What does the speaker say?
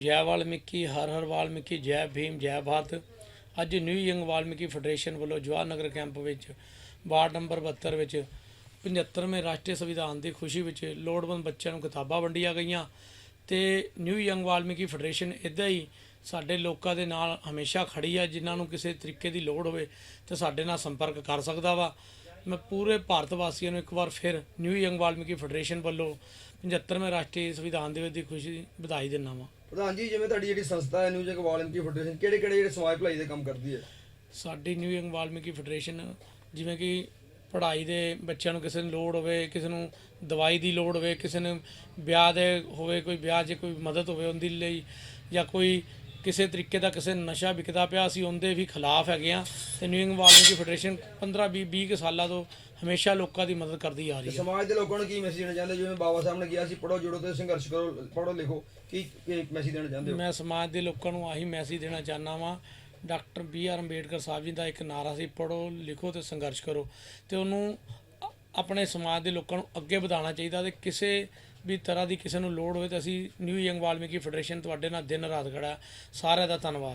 ਜੈ ਵਾਲਮੀਕੀ, ਹਰ ਹਰ ਵਾਲਮੀਕੀ, ਜੈ ਭੀਮ, ਜੈ ਭਾਰਤ। ਅੱਜ ਨਿਊ ਯੰਗ ਵਾਲਮੀਕੀ ਫੈਡਰੇਸ਼ਨ ਵੱਲੋਂ ਜਵਾਹਰ ਨਗਰ ਕੈਂਪ ਵਿੱਚ, ਵਾਰਡ ਨੰਬਰ 72 ਵਿੱਚ 75ਵੇਂ ਰਾਸ਼ਟਰੀ ਸੰਵਿਧਾਨ ਦੀ ਖੁਸ਼ੀ ਵਿੱਚ ਲੋੜਵੰਦ ਬੱਚਿਆਂ ਨੂੰ ਕਿਤਾਬਾਂ ਵੰਡੀਆਂ ਗਈਆਂ। ਤੇ ਨਿਊ ਯੰਗ ਵਾਲਮੀਕੀ ਫੈਡਰੇਸ਼ਨ ਇਦਾਂ ਹੀ ਸਾਡੇ ਲੋਕਾਂ ਦੇ ਨਾਲ ਹਮੇਸ਼ਾ ਖੜੀ ਆ, ਜਿਨ੍ਹਾਂ ਨੂੰ ਕਿਸੇ ਤਰੀਕੇ ਦੀ ਲੋੜ ਹੋਵੇ ਤੇ ਸਾਡੇ ਨਾਲ ਸੰਪਰਕ ਕਰ ਸਕਦਾ ਵਾ। ਮੈਂ ਪੂਰੇ ਭਾਰਤ ਵਾਸੀਆਂ ਨੂੰ ਇੱਕ ਵਾਰ ਫਿਰ ਨਿਊ ਯੰਗ ਵਾਲਮੀਕੀ ਫੈਡਰੇਸ਼ਨ ਵੱਲੋਂ 75ਵੇਂ ਰਾਸ਼ਟਰੀ ਸੰਵਿਧਾਨ ਦਿਵਸ ਦੀ ਖੁਸ਼ੀ ਵਧਾਈ ਦਿੰਦਾ ਵਾਂ। ਪ੍ਰਧਾਨ ਜੀ ਜਿਵੇਂ ਤੁਹਾਡੀ ਜਿਹੜੀ ਸੰਸਥਾ ਹੈ ਨਿਊ ਜਗ ਵਾਲਮੀਕੀ ਫੈਡਰੇਸ਼ਨ ਕਿਹੜੇ ਕਿਹੜੇ ਜਿਹੜੇ ਸਮਾਜ ਭਲਾਈ ਦੇ ਕੰਮ ਕਰਦੀ ਹੈ? ਸਾਡੀ ਨਿਊ ਯੰਗ ਵਾਲਮੀਕੀ ਫੈਡਰੇਸ਼ਨ ਜਿਵੇਂ ਕਿ ਪੜ੍ਹਾਈ ਦੇ ਬੱਚਿਆਂ ਨੂੰ ਕਿਸੇ ਨੂੰ ਲੋੜ ਹੋਵੇ ਕਿਸੇ ਨੂੰ ਦਵਾਈ ਦੀ ਲੋੜ ਹੋਵੇ ਕਿਸੇ ਨੂੰ ਵਿਆਹ ਦੇ ਹੋਵੇ ਕੋਈ ਵਿਆਹ 'ਚ ਕੋਈ ਮਦਦ ਹੋਵੇ ਉਹਦੇ ਲਈ ਜਾਂ ਕੋਈ ਕਿਸੇ ਤਰੀਕੇ ਦਾ ਕਿਸੇ ਨਸ਼ਾ ਵਿਕਦਾ ਪਿਆ ਅਸੀਂ ਉਹਦੇ ਵੀ ਖਿਲਾਫ ਹੈਗੇ ਆ ਤੇ ਨਿਊ ਯੰਗ ਵਾਲਮੀਕੀ ਫੈਡਰੇਸ਼ਨ 15 20 20 ਕੁ ਸਾਲਾਂ ਤੋਂ ਹਮੇਸ਼ਾ ਲੋਕਾਂ ਦੀ ਮਦਦ ਕਰਦੀ ਆ ਰਹੀ ਹੈ। ਸਮਾਜ ਦੇ ਲੋਕਾਂ ਨੂੰ ਕੀ ਮੈਸੇਜ ਦੇਣਾ ਚਾਹੁੰਦੇ ਜਿਵੇਂ ਬਾਬਾ ਸਾਹਿਬ ਨੇ ਕਿਹਾ ਸੀ ਪੜੋ ਜੁੜੋ ਤੇ ਸੰਘਰਸ਼ ਕਰੋ ਪੜੋ ਲਿਖੋ। ਕੀ ਮੈਸੇਜ ਦੇਣਾ ਚਾਹੁੰਦੇ ਹੋ? ਮੈਂ ਸਮਾਜ ਦੇ ਲੋਕਾਂ ਨੂੰ ਆਹੀ ਮੈਸੇਜ ਦੇਣਾ ਚਾਹੁੰਦਾ ਵਾਂ doctor B R Ambedkar Sahib ji ਦਾ ਇੱਕ ਨਾਰਾ ਸੀ ਪੜੋ ਲਿਖੋ ਤੇ ਸੰਘਰਸ਼ ਕਰੋ। ਤੇ ਉਹਨੂੰ ਆਪਣੇ ਸਮਾਜ ਦੇ ਲੋਕਾਂ ਨੂੰ ਅੱਗੇ ਵਧਾਉਣਾ ਚਾਹੀਦਾ ਤੇ ਕਿਸੇ ਵੀ ਤਰ੍ਹਾਂ ਦੀ ਕਿਸੇ ਨੂੰ ਲੋੜ ਹੋਵੇ ਤਾਂ ਅਸੀਂ ਨਿਊ ਯੰਗ ਵਾਲਮੀਕੀ ਫੈਡਰੇਸ਼ਨ ਤੁਹਾਡੇ ਨਾਲ ਦਿਨ ਰਾਤ ਖੜਾ। ਸਾਰਿਆਂ ਦਾ ਧੰਨਵਾਦ।